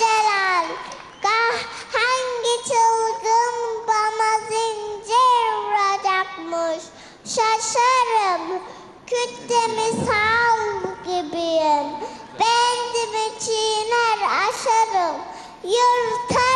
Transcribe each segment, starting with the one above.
celal. Kah hangi çılgın bana zincir vuracakmış. Şaşarım, kütle misal gibiyim. Bendimi çiğner aşarım, yırtarım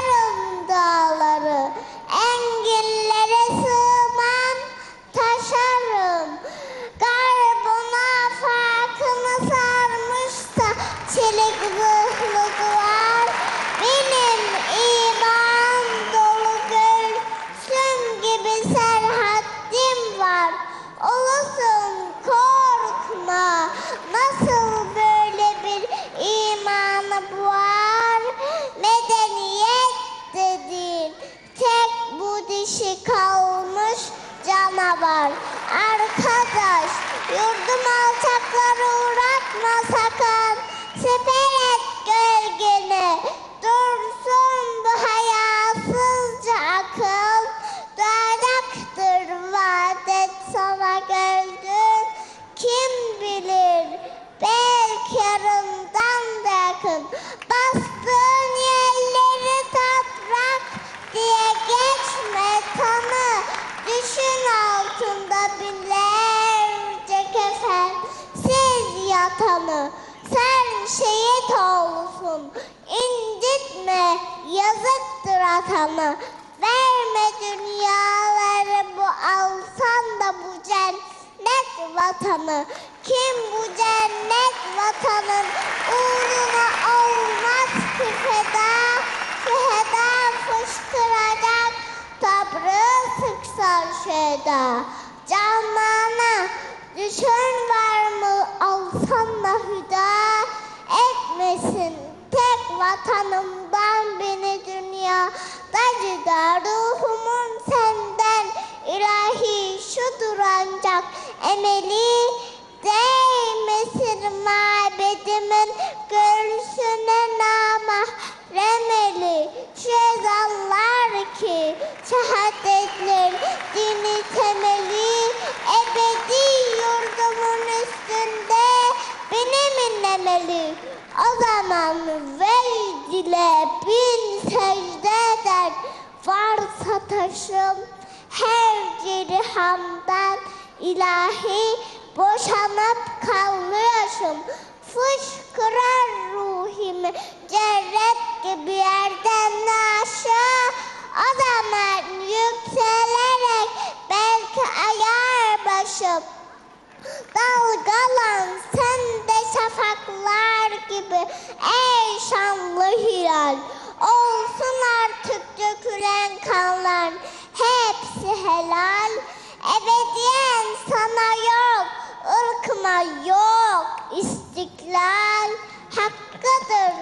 canavar. Arkadaş, yurdum alçakları uğratma sakın. Siper siz yatanı. Sen şehit olsun, incitme, yazıktır atanı. Verme dünyaları bu alsan da bu cennet vatanı. Kim bu cennet vatanın uğruna olmaz ki feda, feda fışkıracak tabrı sıksan şeda. Canana düşün var da hüda etmesin tek vatanımdan beni dünya cida ruhumun senden ilahi şudur ancak emeli değmesin. Mabedimin göğsüne namahremeli şu ezanlar ki şehadetler dini o zaman vecdile bin secde eder varsa taşım her yeri hamdan ilahi boşanıp kalmışım. Fışkırar ruhimi cerret gibi yerden aşağı. O zaman yükselerek belki ayar başım. Dalgalan sen de şafaklar gibi ey şanlı hilal. Olsun artık dökülen kanlar hepsi helal. Ebediyen sana yok, ırkıma yok istiklal. Hakkıdır,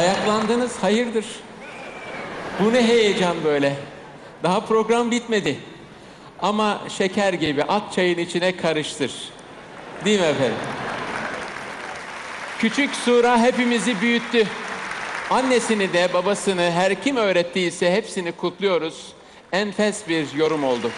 Ayaklandınız, hayırdır? Bu ne heyecan böyle? Daha program bitmedi. Ama şeker gibi at çayın içine karıştır. Değil mi efendim? Küçük Sura hepimizi büyüttü. Annesini de babasını her kim öğrettiyse hepsini kutluyoruz. Enfes bir yorum oldu.